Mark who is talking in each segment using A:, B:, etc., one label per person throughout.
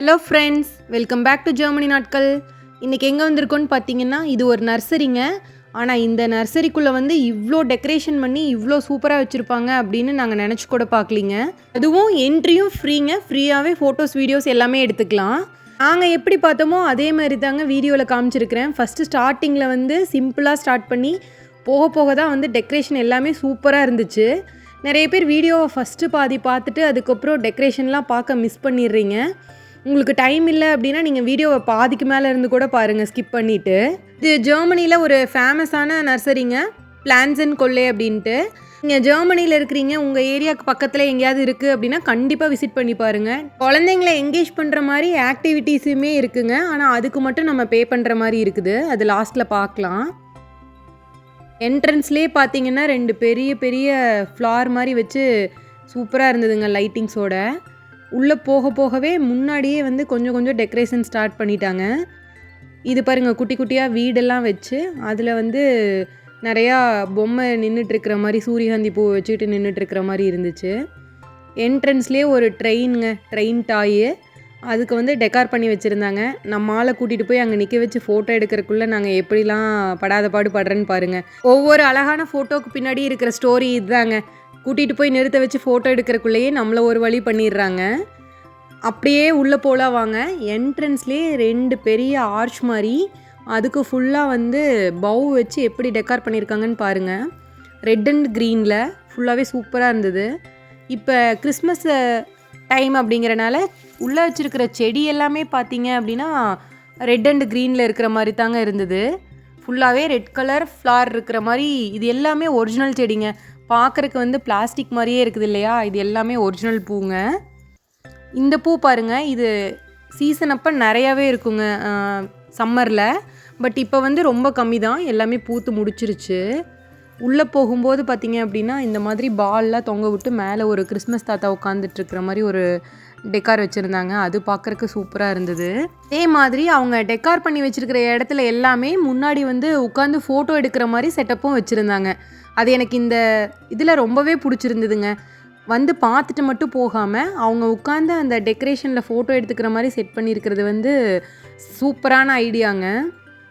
A: Hello friends welcome back to Germany நாட்கள் இன்றைக்கி எங்கே வந்திருக்கோன்னு பார்த்தீங்கன்னா இது ஒரு நர்சரிங்க ஆனால் இந்த நர்சரிக்குள்ளே வந்து இவ்வளோ டெக்கரேஷன் பண்ணி இவ்வளோ சூப்பராக வச்சுருப்பாங்க அப்படின்னு நாங்கள் நினச்சி கூட பார்க்கலிங்க அதுவும் என்ட்ரியும் ஃப்ரீங்க ஃப்ரீயாகவே ஃபோட்டோஸ் வீடியோஸ் எல்லாமே எடுத்துக்கலாம். நாங்கள் எப்படி பார்த்தோமோ அதே மாதிரி தாங்க வீடியோவில் காமிச்சிருக்கிறேன். ஃபஸ்ட்டு ஸ்டார்டிங்கில் வந்து சிம்பிளாக ஸ்டார்ட் பண்ணி போக போக தான் வந்து டெக்கரேஷன் எல்லாமே சூப்பராக இருந்துச்சு. நிறைய பேர் வீடியோவை ஃபஸ்ட்டு பாதி பார்த்துட்டு அதுக்கப்புறம் டெக்கரேஷன்லாம் பார்க்க மிஸ் பண்ணிடுறீங்க. உங்களுக்கு டைம் இல்லை அப்படின்னா நீங்கள் வீடியோவை பாதிக்கு மேலே இருந்து கூட பாருங்கள் ஸ்கிப் பண்ணிவிட்டு இது ஜெர்மனியில் ஒரு ஃபேமஸான நர்சரிங்க பிளான்ஸ் அண்ட் கொள்ளை அப்படின்ட்டு. நீங்கள் ஜெர்மனியில் இருக்கிறீங்க உங்கள் ஏரியாவுக்கு பக்கத்தில் எங்கேயாவது இருக்குது அப்படின்னா கண்டிப்பாக விசிட் பண்ணி பாருங்கள் குழந்தைங்கள என்கேஜ் பண்ணுற மாதிரி ஆக்டிவிட்டீஸுமே இருக்குங்க ஆனால் அதுக்கு மட்டும் நம்ம பே பண்ணுற மாதிரி இருக்குது. அது லாஸ்ட்டில் பார்க்கலாம் என்ட்ரன்ஸ்லேயே பார்த்தீங்கன்னா ரெண்டு பெரிய பெரிய ஃப்ளார் மாதிரி வச்சு சூப்பராக இருந்ததுங்க லைட்டிங்ஸோட உள்ளே போக போகவே முன்னாடியே வந்து கொஞ்சம் கொஞ்சம் டெக்கரேஷன் ஸ்டார்ட் பண்ணிட்டாங்க. இது பாருங்கள் குட்டி குட்டியாக வீடெல்லாம் வச்சு அதில் வந்து நிறையா பொம்மை நின்றுட்டுருக்கிற மாதிரி சூரியகாந்தி பூ வச்சுக்கிட்டு நின்றுட்டுருக்கிற மாதிரி இருந்துச்சு. என்ட்ரன்ஸ்லேயே ஒரு ட்ரெயினுங்க ட்ரெயின் டாயு அதுக்கு வந்து டெக்கார் பண்ணி வச்சுருந்தாங்க. நம்ம ஆளை கூட்டிகிட்டு போய் அங்கே நிற்க வச்சு ஃபோட்டோ எடுக்கிறதுக்குள்ளே நாங்கள் எப்படிலாம் படாத பாடு படுறேன்னு பாருங்கள் ஒவ்வொரு அழகான ஃபோட்டோவுக்கு பின்னாடி இருக்கிற ஸ்டோரி இதுதாங்க. கூட்டிகிட்டு போய் நிறுத்த வச்சு ஃபோட்டோ எடுக்கிறக்குள்ளேயே நம்மளை ஒரு வழி பண்ணிடுறாங்க. அப்படியே உள்ளே போலாம் வாங்க என்ட்ரன்ஸ்லேயே ரெண்டு பெரிய ஆர்ச் மாதிரி அதுக்கு ஃபுல்லாக வந்து பவு வச்சு எப்படி டெக்கார் பண்ணியிருக்காங்கன்னு பாருங்கள் ரெட் அண்ட் க்ரீனில் ஃபுல்லாகவே சூப்பராக இருந்தது. இப்போ கிறிஸ்மஸ் டைம் அப்படிங்கிறனால உள்ளே வச்சுருக்கிற செடி எல்லாமே பார்த்தீங்க அப்படின்னா ரெட் அண்ட் க்ரீனில் இருக்கிற மாதிரி தாங்க இருந்தது. ஃபுல்லாகவே ரெட் கலர் ஃப்ளார் இருக்கிற மாதிரி இது எல்லாமே ஒரிஜினல் செடிங்க. பார்க்குறக்கு வந்து பிளாஸ்டிக் மாதிரியே இருக்குது இல்லையா? இது எல்லாமே ஒரிஜினல் பூங்க. இந்த பூ பாருங்க இது சீசன் அப்போ நிறையாவே இருக்குங்க சம்மரில் பட் இப்போ வந்து ரொம்ப கம்மி தான் எல்லாமே பூத்து முடிச்சிருச்சு. உள்ளே போகும்போது பார்த்தீங்க அப்படின்னா இந்த மாதிரி பால்லாம் தொங்க விட்டு மேலே ஒரு கிறிஸ்மஸ் தாத்தா உட்காந்துட்டு இருக்கிற மாதிரி ஒரு டெக்கார் வச்சுருந்தாங்க. அது பார்க்குறக்கு சூப்பராக இருந்தது. அதே மாதிரி அவங்க டெக்கார் பண்ணி வச்சுருக்கிற இடத்துல எல்லாமே முன்னாடி வந்து உட்காந்து ஃபோட்டோ எடுக்கிற மாதிரி செட்டப்பும் வச்சுருந்தாங்க. அது எனக்கு இந்த இதில் ரொம்பவே பிடிச்சிருந்ததுங்க. வந்து பார்த்துட்டு மட்டும் போகாமல் அவங்க உட்காந்து அந்த டெக்கரேஷனில் ஃபோட்டோ எடுத்துக்கிற மாதிரி செட் பண்ணியிருக்கிறது வந்து சூப்பரான ஐடியாங்க.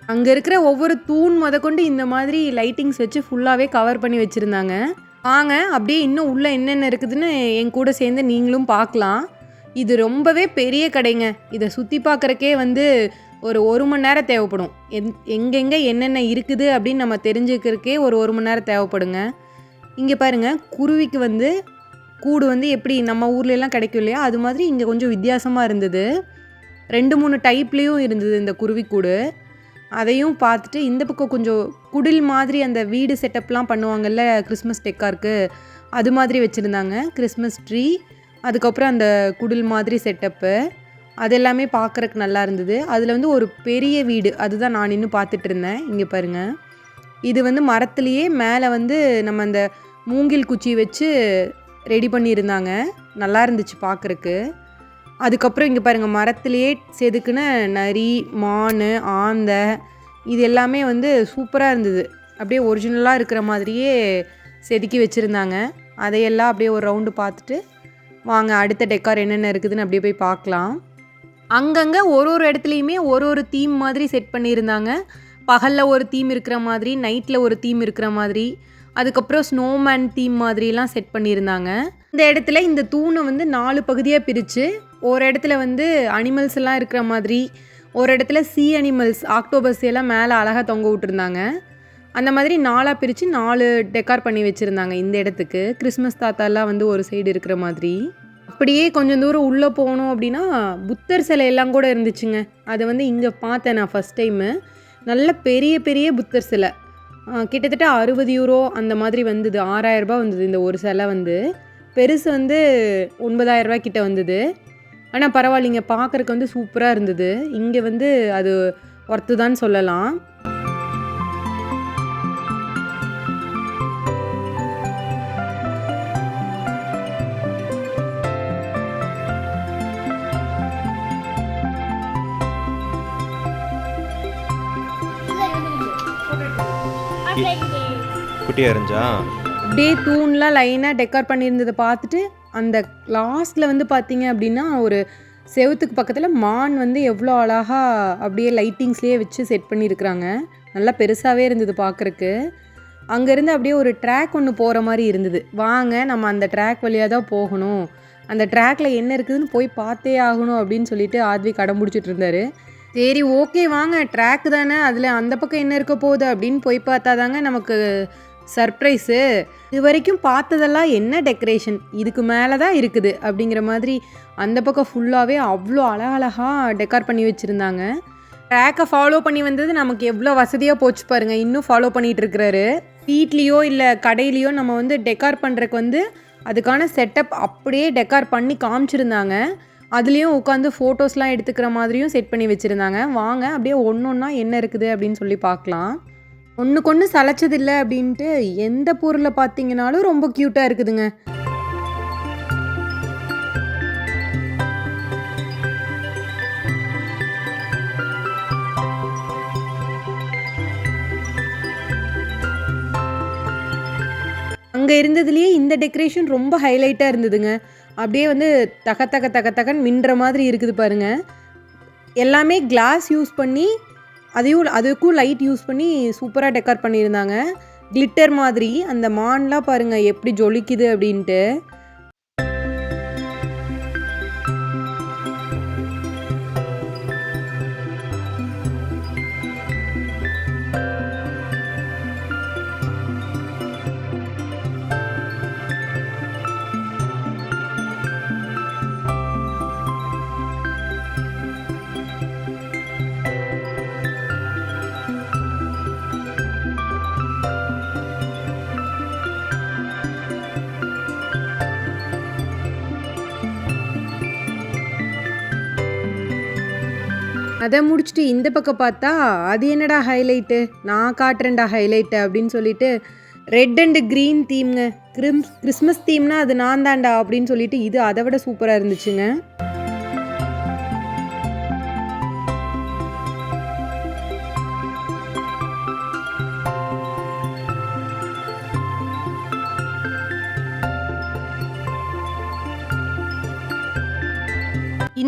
A: அங்கே இருக்கிற ஒவ்வொரு தூண் முதற்கொண்டு இந்த மாதிரி லைட்டிங்ஸ் வச்சு ஃபுல்லாகவே கவர் பண்ணி வச்சுருந்தாங்க. வாங்க அப்படியே இன்னும் உள்ளே என்னென்ன இருக்குதுன்னு என் கூட சேர்ந்து நீங்களும் பார்க்கலாம். இது ரொம்பவே பெரிய கடைங்க. இதை சுற்றி பார்க்குறக்கே வந்து ஒரு ஒரு மணி நேரம் தேவைப்படும். எந் எங்கெங்கே என்னென்ன இருக்குது அப்படின்னு நம்ம தெரிஞ்சுக்கிறக்கே ஒரு ஒரு மணி நேரம் தேவைப்படுங்க. இங்கே பாருங்கள் குருவிக்கு வந்து கூடு வந்து எப்படி நம்ம ஊர்லெலாம் கிடைக்கும் இல்லையா? அது மாதிரி இங்கே கொஞ்சம் வித்தியாசமாக இருந்தது. ரெண்டு மூணு டைப்லேயும் இருந்தது இந்த குருவி கூடு. அதையும் பார்த்துட்டு இந்த பக்கம் கொஞ்சம் குடில் மாதிரி அந்த வீடு செட்டப்லாம் பண்ணுவாங்கல்ல கிறிஸ்மஸ் டெக்காருக்கு அது மாதிரி வச்சுருந்தாங்க. கிறிஸ்மஸ் ட்ரீ அதுக்கப்புறம் அந்த குடில் மாதிரி செட்டப்பு அது எல்லாமே பார்க்குறக்கு நல்லா இருந்தது. அதில் வந்து ஒரு பெரிய வீடு. அதுதான் நான் இன்னும் பார்த்துட்டு இருந்தேன். இங்கே பாருங்கள் இது வந்து மரத்துலேயே மேலே வந்து நம்ம அந்த மூங்கில் குச்சி வச்சு ரெடி பண்ணியிருந்தாங்க. நல்லா இருந்துச்சு பார்க்குறக்கு அதுக்கப்புறம் இங்கே பாருங்கள் மரத்துலேயே செதுக்குன நரி மான் ஆந்தை இது எல்லாமே வந்து சூப்பராக இருந்தது. அப்படியே ஒரிஜினலாக இருக்கிற மாதிரியே செதுக்கி வச்சுருந்தாங்க. அதையெல்லாம் அப்படியே ஒரு ரவுண்டு பார்த்துட்டு வாங்க அடுத்த டெக்கார் என்னென்ன இருக்குதுன்னு அப்படியே போய் பார்க்கலாம். அங்கங்கே ஒரு ஒரு இடத்துலையுமே ஒரு ஒரு தீம் மாதிரி செட் பண்ணியிருந்தாங்க. பகலில் ஒரு தீம் இருக்கிற மாதிரி நைட்டில் ஒரு தீம் இருக்கிற மாதிரி அதுக்கப்புறம் ஸ்னோமேன் தீம் மாதிரிலாம் செட் பண்ணியிருந்தாங்க. இந்த இடத்துல இந்த தூணை வந்து நாலு பகுதியாக பிரித்து ஒரு இடத்துல வந்து அனிமல்ஸ் எல்லாம் இருக்கிற மாதிரி ஒரு இடத்துல சி அனிமல்ஸ் ஆக்டோபஸ் எல்லாம் மேலே அழகாக தொங்க விட்டுருந்தாங்க. அந்த மாதிரி நாலாக பிரித்து நாலு டெக்கார் பண்ணி வச்சுருந்தாங்க இந்த இடத்துக்கு. கிறிஸ்மஸ் தாத்தாலாம் வந்து ஒரு சைடு இருக்கிற மாதிரி. அப்படியே கொஞ்சம் தூரம் உள்ளே போனோம் அப்படின்னா புத்தர் சிலை எல்லாம் கூட இருந்துச்சுங்க. அதை வந்து இங்கே பார்த்தேன் நான் ஃபஸ்ட் டைமு நல்ல பெரிய பெரிய புத்தர் சிலை. கிட்டத்தட்ட அறுபது யூரோ அந்த மாதிரி வந்தது. ஆறாயிரரூபா வந்தது இந்த ஒரு சிலை வந்து. பெருசு வந்து ஒன்பதாயிரரூபா கிட்ட வந்தது. ஆனால் பரவாயில்லைங்க. பார்க்குறக்கு வந்து சூப்பராக இருந்தது. இங்கே வந்து அது ஒர்த்து தான் சொல்லலாம்.
B: குட்டியாக இருந்துச்சா?
A: அப்படியே தூண்லாம் லைனாக டெக்கார் பண்ணியிருந்ததை பார்த்துட்டு அந்த லாஸ்ட்டில் வந்து பார்த்தீங்க அப்படின்னா ஒரு செவுத்துக்கு பக்கத்தில் மான் வந்து எவ்வளோ அழகாக அப்படியே லைட்டிங்ஸ்லேயே வச்சு செட் பண்ணியிருக்கிறாங்க. நல்லா பெருசாகவே இருந்தது பார்க்குறக்கு. அங்கேருந்து அப்படியே ஒரு ட்ராக் ஒன்று போகிற மாதிரி இருந்தது. வாங்க நம்ம அந்த ட்ராக் வழியாக தான் போகணும். அந்த ட்ராக்ல என்ன இருக்குதுன்னு போய் பார்த்தே ஆகணும் அப்படின்னு சொல்லிட்டு ஆத்வி கடம் பிடிச்சிட்டு இருந்தாரு. சரி ஓகே வாங்க. ட்ராக் தானே? அதில் அந்த பக்கம் என்ன இருக்க போகுது அப்படின்னு போய் பார்த்தா தாங்க நமக்கு சர்ப்ரைஸு இது வரைக்கும் பார்த்ததெல்லாம் என்ன டெக்கரேஷன் இதுக்கு மேலே தான் இருக்குது அப்படிங்கிற மாதிரி அந்த பக்கம் ஃபுல்லாகவே அவ்வளோ அழகழகாக டெக்கார் பண்ணி வச்சுருந்தாங்க. ட்ராக்கை ஃபாலோ பண்ணி வந்தது நமக்கு எவ்வளோ வசதியாக போச்சு பாருங்க. இன்னும் ஃபாலோ பண்ணிகிட்டு இருக்கிறாரு. வீட்லேயோ இல்லை கடையிலையோ நம்ம வந்து டெக்கார் பண்ணுறக்கு வந்து அதுக்கான செட்டப் அப்படியே டெக்கார் பண்ணி காமிச்சிருந்தாங்க. அதுலேயும் உட்காந்து ஃபோட்டோஸ்லாம் எடுத்துக்கிற மாதிரியும் செட் பண்ணி வச்சுருந்தாங்க. வாங்க அப்படியே ஒன்று ஒன்றா என்ன இருக்குது அப்படின்னு சொல்லி பார்க்கலாம். ஒன்றுக்கு ஒன்று சளைச்சதில்லை அப்படின்ட்டு எந்த பொருளை பார்த்தீங்கனாலும் ரொம்ப க்யூட்டாக இருக்குதுங்க. அங்கே இருந்ததுலேயே இந்த டெக்கரேஷன் ரொம்ப ஹைலைட்டாக இருந்ததுங்க. அப்படியே வந்து தக தக தக தகன் மின்ற மாதிரி இருக்குது பாருங்கள் எல்லாமே கிளாஸ் யூஸ் பண்ணி அதையும் அதுக்கும் லைட் யூஸ் பண்ணி சூப்பராக டெக்கர் பண்ணியிருந்தாங்க. கிளிட்டர் மாதிரி அந்த மான்லாம் பாருங்கள் எப்படி ஜொலிக்குது அப்படின்ட்டு. அதை முடிச்சுட்டு இந்த பக்கம் பார்த்தா அது என்னடா ஹைலைட்டு நான் காட்டுறேன்டா ஹைலைட்டு அப்படின்னு சொல்லிட்டு ரெட் அண்டு க்ரீன் தீம்ங்க கிரிம் கிறிஸ்மஸ் தீம்னா அது நான் தான்டா அப்படின்னு சொல்லிட்டு இது அதை விட சூப்பராக இருந்துச்சுங்க.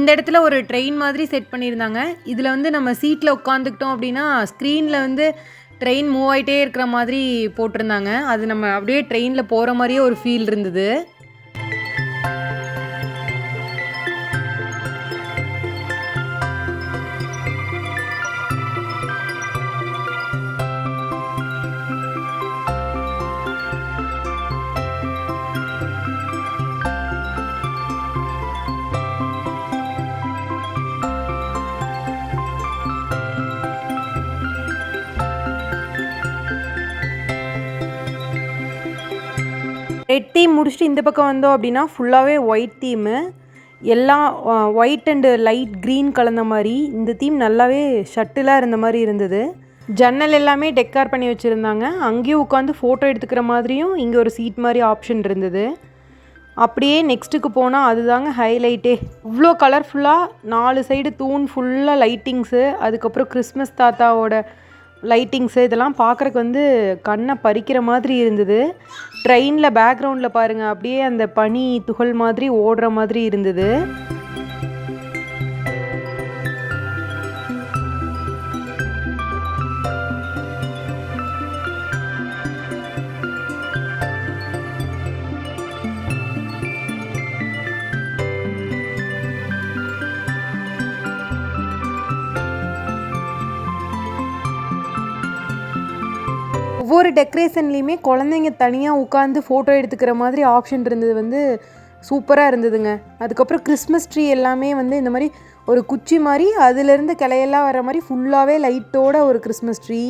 A: இந்த இடத்துல ஒரு ட்ரெயின் மாதிரி செட் பண்ணியிருந்தாங்க. இதில் வந்து நம்ம சீட்டில் உட்காந்துக்கிட்டோம் அப்படின்னா ஸ்க்ரீனில் வந்து ட்ரெயின் மூவ் ஆகிட்டே இருக்கிற மாதிரி போட்டிருந்தாங்க. அது நம்ம அப்படியே ட்ரெயினில் போகிற மாதிரியே ஒரு ஃபீல் இருந்தது. ரெட் தீம் முடிச்சுட்டு இந்த பக்கம் வந்தோம் அப்படின்னா ஃபுல்லாகவே ஒயிட் தீமு எல்லாம் ஒயிட் அண்டு லைட் க்ரீன் கலந்த மாதிரி இந்த தீம் நல்லாவே ஷட்டிலாக இருந்த மாதிரி இருந்தது. ஜன்னல் எல்லாமே டெக்கார் பண்ணி வச்சுருந்தாங்க. அங்கேயும் உட்காந்து ஃபோட்டோ எடுத்துக்கிற மாதிரியும் இங்கே ஒரு சீட் மாதிரி ஆப்ஷன் இருந்தது. அப்படியே நெக்ஸ்ட்டுக்கு போனால் அதுதாங்க ஹைலைட்டே இவ்வளோ கலர்ஃபுல்லாக நாலு சைடு தூண் ஃபுல்லாக லைட்டிங்ஸு அதுக்கப்புறம் கிறிஸ்மஸ் தாத்தாவோட லைட்டிங்ஸு இதெல்லாம் பார்க்குறக்கு வந்து கண்ணை பறிக்கிற மாதிரி இருந்தது. ட்ரெயினில் பேக்ரவுண்டில் பாருங்கள் அப்படியே அந்த பனி துகள் மாதிரி ஓடுற மாதிரி இருந்தது. ஒவ்வொரு டெக்கரேஷன்லேயுமே குழந்தைங்க தனியாக உட்காந்து ஃபோட்டோ எடுத்துக்கிற மாதிரி ஆப்ஷன் இருந்தது வந்து சூப்பராக இருந்ததுங்க. அதுக்கப்புறம் கிறிஸ்மஸ் ட்ரீ எல்லாமே வந்து இந்த மாதிரி ஒரு குச்சி மாதிரி அதுலேருந்து கிளையெல்லாம் வர மாதிரி ஃபுல்லாகவே லைட்டோட ஒரு கிறிஸ்மஸ் ட்ரீ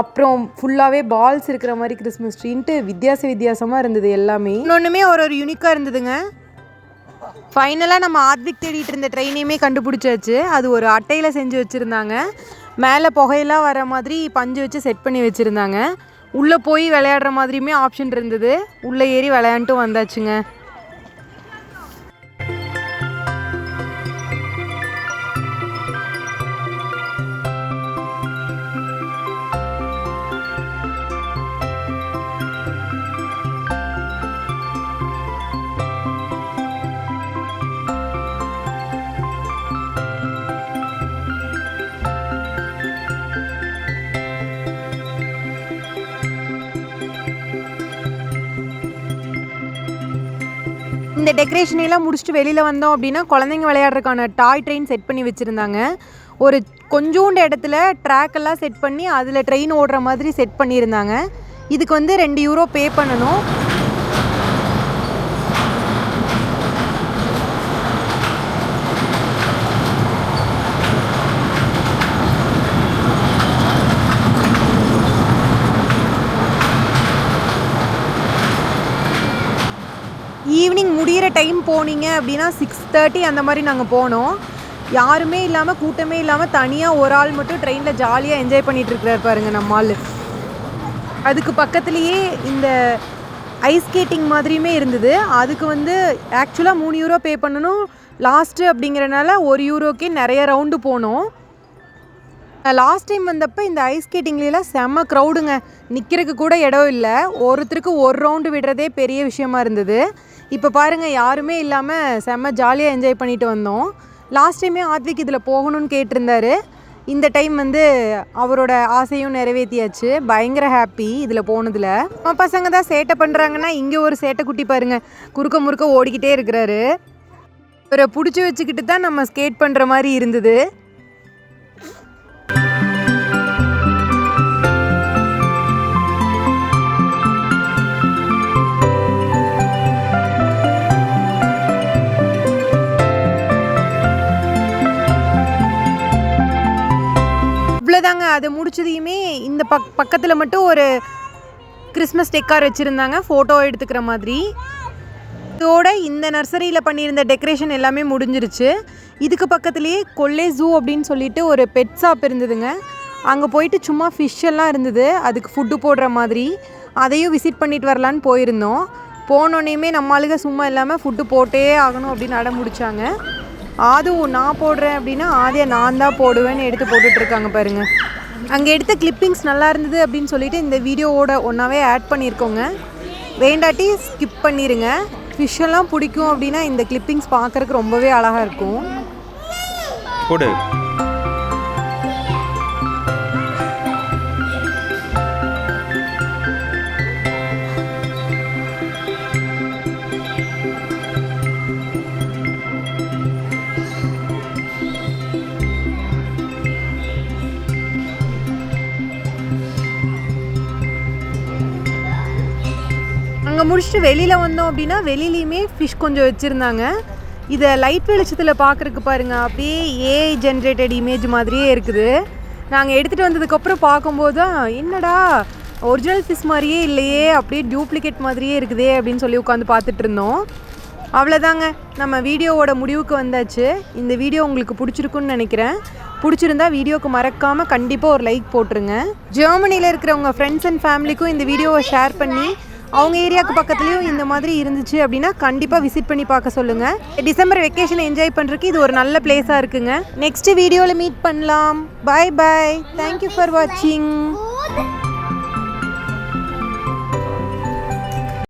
A: அப்புறம் ஃபுல்லாகவே பால்ஸ் இருக்கிற மாதிரி கிறிஸ்மஸ் ட்ரீன்ட்டு வித்தியாச வித்தியாசமாக இருந்தது எல்லாமே. இன்னொன்றுமே ஒரு ஒரு யூனிக்காக இருந்ததுங்க. ஃபைனலாக நம்ம ஆத்விக் தேடிட்டு இருந்த ட்ரெயினையுமே கண்டுபிடிச்சாச்சு. அது ஒரு அட்டையில் செஞ்சு வச்சுருந்தாங்க. மேலே புகையெல்லாம் வர மாதிரி பஞ்சு வச்சு செட் பண்ணி வச்சுருந்தாங்க. உள்ளே போய் விளையாடுற மாதிரியுமே ஆப்ஷன் இருந்தது. உள்ளே ஏறி விளையாண்ட்டும் வந்தாச்சுங்க. டெக்கரேஷன் எல்லாம் முடிச்சுட்டு வெளியில் வந்தோம் அப்படின்னா குழந்தைங்க விளையாடுறதுக்கான டாய் ட்ரெயின் செட் பண்ணி வச்சுருந்தாங்க. ஒரு கொஞ்சோண்டு இடத்துல ட்ராக் எல்லாம் செட் பண்ணி அதில் ட்ரெயின் ஓடுற மாதிரி செட் பண்ணியிருந்தாங்க. இதுக்கு வந்து ரெண்டு யூரோ பே பண்ணணும். ஈவினிங் முடியிற டைம் போனீங்க அப்படின்னா சிக்ஸ் தேர்ட்டி அந்த மாதிரி நாங்கள் போனோம். யாருமே இல்லாமல் கூட்டமே இல்லாமல் தனியாக ஒரு ஆள் மட்டும் ட்ரெயினில் ஜாலியாக என்ஜாய் பண்ணிட்டு பாருங்கள் பாருங்க நம்ம அதுக்கு பக்கத்துலேயே இந்த ஐஸ் ஸ்கேட்டிங் மாதிரியுமே இருந்தது. அதுக்கு வந்து ஆக்சுவலாக மூணு யூரோ பே பண்ணணும். லாஸ்ட்டு அப்படிங்கிறனால ஒரு யூரோக்கே நிறைய ரவுண்டு போனோம். லாஸ்ட் டைம் வந்தப்போ இந்த ஐஸ் ஸ்கேட்டிங்லாம் செம்ம க்ரௌடுங்க நிற்கிறதுக்கு கூட இடம் இல்லை. ஒருத்தருக்கு ஒரு ரவுண்டு விடுறதே பெரிய விஷயமா இருந்தது. இப்போ பாருங்கள் யாருமே இல்லாமல் செம்ம ஜாலியாக என்ஜாய் பண்ணிட்டு வந்தோம். லாஸ்ட் டைமே ஆத்விக் இதில் போகணும்னு கேட்டிருந்தாரு. இந்த டைம் வந்து அவரோட ஆசையும் நிறைவேற்றியாச்சு பயங்கர ஹாப்பி இதில் போனதில். நம்ம பசங்க தான் சேட்டை பண்ணுறாங்கன்னா இங்கே ஒரு சேட்டை குட்டி பாருங்க. குறுக்க முறுக்க ஓடிக்கிட்டே இருக்கிறாரு. இவரை பிடிச்சி வச்சுக்கிட்டு தான் நம்ம ஸ்கேட் பண்ணுற மாதிரி இருந்தது. அதை முடிச்சதையுமே இந்த பக் பக்கத்தில் மட்டும் ஒரு கிறிஸ்மஸ் டெக்கார் வச்சுருந்தாங்க ஃபோட்டோ எடுத்துக்கிற மாதிரி. இதோட இந்த நர்சரியில் பண்ணியிருந்த டெக்கரேஷன் எல்லாமே முடிஞ்சிருச்சு. இதுக்கு பக்கத்துலேயே கொல்லே ஜூ அப்படின்னு சொல்லிட்டு ஒரு பெட் ஷாப் இருந்ததுங்க. அங்கே போயிட்டு சும்மா ஃபிஷ் எல்லாம் இருந்தது. அதுக்கு ஃபுட்டு போடுற மாதிரி. அதையும் விசிட் பண்ணிட்டு வரலான்னு போயிருந்தோம். போனோடனேயுமே நம்ம சும்மா இல்லாமல் ஃபுட்டு போட்டே ஆகணும் அப்படின்னு அடம் முடித்தாங்க அதுவும் நான் போடுறேன் அப்படின்னா ஆதியை நான் தான் போடுவேன்னு எடுத்து போட்டுட்ருக்காங்க இருக்காங்க அங்கே எடுத்த கிளிப்பிங்ஸ் நல்லா இருந்தது அப்படின்னு சொல்லிட்டு இந்த வீடியோவோட ஒன்றாவே ஆட் பண்ணியிருக்கோங்க வேண்டாட்டி ஸ்கிப் பண்ணிடுங்க ஃபிஷ்ஷெல்லாம் பிடிக்கும் அப்படின்னா இந்த கிளிப்பிங்ஸ் பார்க்குறதுக்கு ரொம்பவே அழகாக இருக்கும்.
B: போடு.
A: அங்கே முடிச்சுட்டு வெளியில் வந்தோம் அப்படின்னா வெளியிலையுமே ஃபிஷ் கொஞ்சம் வச்சுருந்தாங்க. இதை லைட் வெளிச்சத்தில் பார்க்குறக்கு பாருங்க அப்படியே ஏஐ ஜென்ரேட்டட் இமேஜ் மாதிரியே இருக்குது. நாங்கள் எடுத்துகிட்டு வந்ததுக்கப்புறம் பார்க்கும்போது தான் என்னடா ஒரிஜினல் ஃபிஷ் மாதிரியே இல்லையே அப்படியே டூப்ளிகேட் மாதிரியே இருக்குதே அப்படின்னு சொல்லி உட்காந்து பார்த்துட்டு இருந்தோம். அவ்வளோதாங்க நம்ம வீடியோவோட முடிவுக்கு வந்தாச்சு. இந்த வீடியோ உங்களுக்கு பிடிச்சிருக்குன்னு நினைக்கிறேன். பிடிச்சிருந்தா வீடியோக்கு மறக்காமல் கண்டிப்பாக ஒரு லைக் போட்டுருங்க. ஜெர்மனியில் இருக்கிற உங்கள் ஃப்ரெண்ட்ஸ் அண்ட் ஃபேமிலிக்கும் இந்த வீடியோவை ஷேர் பண்ணி அவங்க ஏரியாவுக்கு பக்கத்துலேயும் இந்த மாதிரி இருந்துச்சு அப்படின்னா கண்டிப்பாக விசிட் பண்ணி பார்க்க சொல்லுங்கள் டிசம்பர் வெக்கேஷனை என்ஜாய் பண்ணுறதுக்கு இது ஒரு நல்ல பிளேஸாக இருக்குங்க. நெக்ஸ்ட் வீடியோவில் மீட் பண்ணலாம். பாய் பாய் தேங்க்யூ ஃபார் வாட்சிங்